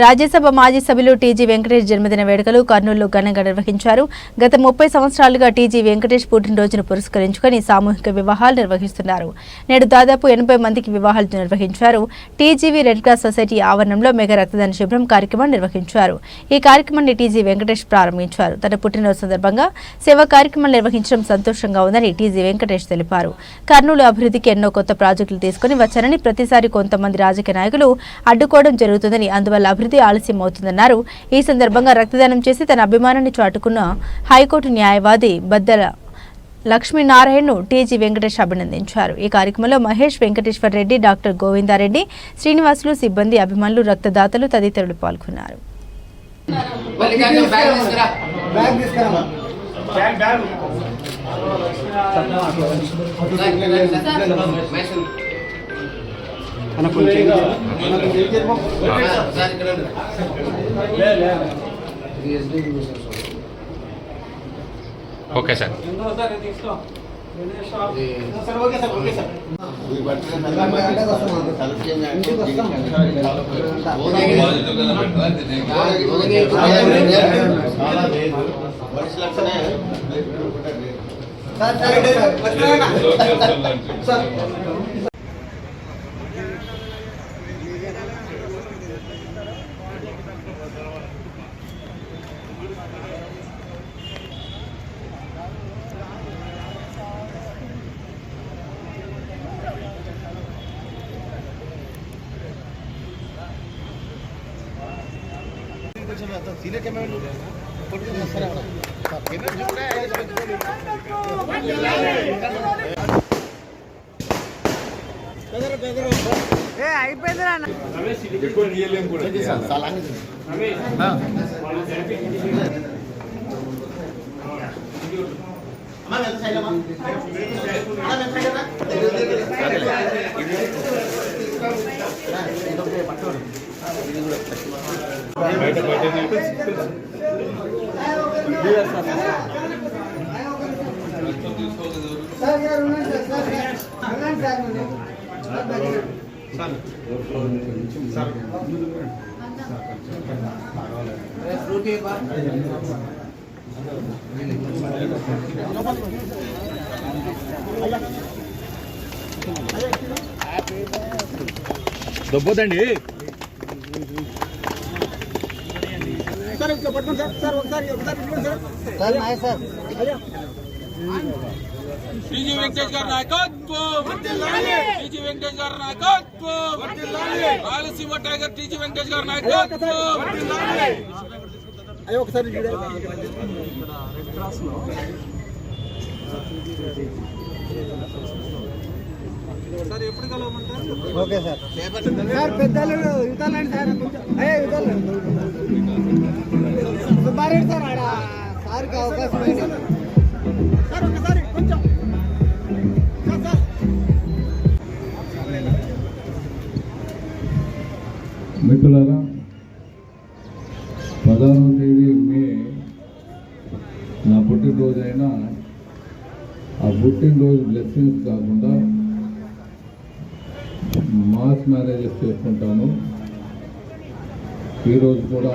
రాజ్యసభ మాజీ సభ్యులు టీజీ వెంకటేష్ జన్మదిన వేడుకలు కర్నూలులో ఘనంగా నిర్వహించారు. గత ముప్పై సంవత్సరాలుగా టీజీ వెంకటేష్ పుట్టినరోజును పురస్కరించుకొని సామూహిక వివాహాలు నిర్వహిస్తున్నారు. నేడు దాదాపు ఎనభై మందికి వివాహాలు నిర్వహించారు. టీజీవీ రెడ్ క్రాస్ సొసైటీ ఆవరణంలో మెగా రక్తదాన శిబిరం కార్యక్రమం నిర్వహించారు. ఈ కార్యక్రమాన్ని టీజీ వెంకటేష్ ప్రారంభించారు. తన పుట్టినరోజు సందర్భంగా సేవా కార్యక్రమం నిర్వహించడం సంతోషంగా ఉందని టీజీ వెంకటేష్ తెలిపారు. కర్నూలు అభివృద్ధికి ఎన్నో కొత్త ప్రాజెక్టులు తీసుకుని వచ్చారని ప్రతిసారి కొంతమంది రాజకీయ నాయకులు అడ్డుకోవడం జరుగుతుందని అందువల్ల అభివృద్ధి ఆలస్యం అవుతుందన్నారు. ఈ సందర్భంగా రక్తదానం చేసి తన అభిమానాన్ని చాటుకున్న హైకోర్టు న్యాయవాది బద్దల లక్ష్మీనారాయణను టీజీ వెంకటేష్ అభినందించారు. ఈ కార్యక్రమంలో మహేష్ వెంకటేశ్వర్ రెడ్డి డాక్టర్ గోవిందారెడ్డి శ్రీనివాసులు సిబ్బంది అభిమానులు రక్తదాతలు తదితరులు పాల్గొన్నారు. Bag SD mission. Okay sir ఇది sir okay sir okay sir గంటకు ఇది కూడా ఇంటికి సార్ ఇటు వస్తున్నారా? సార్ సార్ గారు ఉండండి సార్ సార్ సార్ ఉండండి సార్ ఉండండి. దొబ్బొద్దండి సార్ ఇట్లా పట్టుకోండి సార్ సార్ ఒకసారి ఒకసారి ఇవ్వండి సార్ సార్ నాయ సార్ టీజీ వెంకటేష్ గారి నాయకత్వం టీజీ వెంకటేష్ గారి నాయకత్వం రాయలసీమ టైగర్ టీజీ వెంకటేష్ గారి నాయకత్వం అయ్యో ఒకసారి చూడండి. Okay sir. సార్ పెద్దలు ఇవ్వాలండి సార్ కొంచెం. అయ్యే ఇవ్వాలి సుబ్బారెడ్డి సార్ ఆడ సార్కి అవకాశం అయింది సార్ ఒకసారి కొంచెం. Sir sir. మిత్రులారా పదహారవ తేదీ మే నా పుట్టినరోజు అయినా ఆ పుట్టినరోజు బ్లెస్సింగ్స్ కాకుండా మాస్ మ్యారేజెస్ చేసుకుంటాను. ఈరోజు కూడా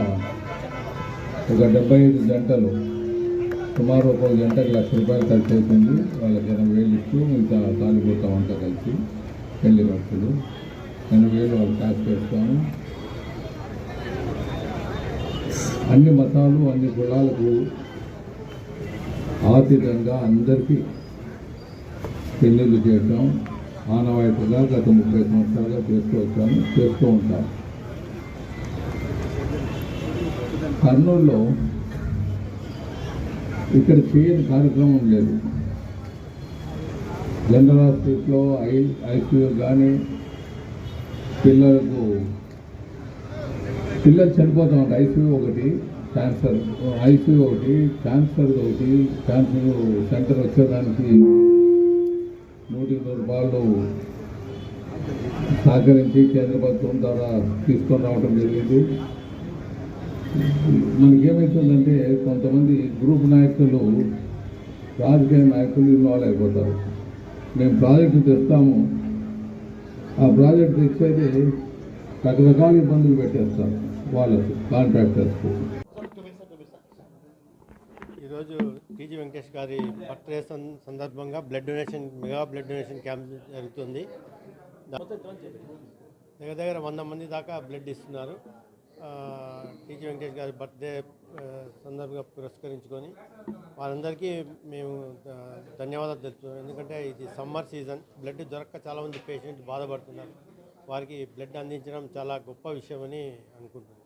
ఒక డెబ్బై ఐదు గంటలు సుమారు ఒక గంటకు లక్ష రూపాయలు ఖర్చు అవుతుంది వాళ్ళకి ఎనభై వేలు ఇస్తూ ఇంకా తాలిపోతా అంతా కలిసి పెళ్ళి ఖర్చులు ఎనభై వేలు వాళ్ళు క్యాష్ చేస్తాను అన్ని మతాలు అన్ని కులాలకు ఆతీతంగా అందరికీ పెళ్ళిళ్ళు చేయటం ఆనవాయితీగా గత ముప్పై సంవత్సరాలుగా చేస్తూ వచ్చాను చేస్తూ ఉంటాను. కర్నూలులో ఇక్కడ చేయని కార్యక్రమం లేదు. జనరల్ హాస్పిటల్లో ఐ ఐసీయూ కానీ పిల్లలకు పిల్లలు చనిపోతూ ఉంటారు. ఐసీయూ ఒకటి క్యాన్సర్ ఐసీయూ ఒకటి క్యాన్సర్ ఒకటి క్యాన్సర్ సెంటర్ వచ్చేదానికి నూటికి నూరు రూపాయలు సహకరించి కేంద్ర ప్రభుత్వం ద్వారా తీసుకొని రావడం జరిగింది. మనకేమవుతుందంటే కొంతమంది గ్రూప్ నాయకులు రాజకీయ నాయకులు ఇన్వాల్వ్ అయిపోతారు. మేము ప్రాజెక్టు తెస్తాము. ఆ ప్రాజెక్ట్ తెచ్చేది రకరకాల ఇబ్బందులు పెట్టేస్తారు వాళ్ళకు కాంట్రాక్టర్స్కు. ఈరోజు టీజీ వెంకటేష్ గారి బర్త్డే సం- సందర్భంగా blood donation mega blood donation camp జరుగుతుంది. దగ్గర దగ్గర వంద మంది దాకా బ్లడ్ ఇస్తున్నారు. టీజీ వెంకటేష్ గారి బర్త్డే సందర్భంగా పురస్కరించుకొని వారందరికీ మేము ధన్యవాదాలు తెలుపుతున్నాం. ఎందుకంటే ఇది సమ్మర్ సీజన్. బ్లడ్ దొరక్క చాలామంది పేషెంట్ బాధపడుతున్నారు. వారికి బ్లడ్ అందించడం చాలా గొప్ప విషయమని అనుకుంటున్నాను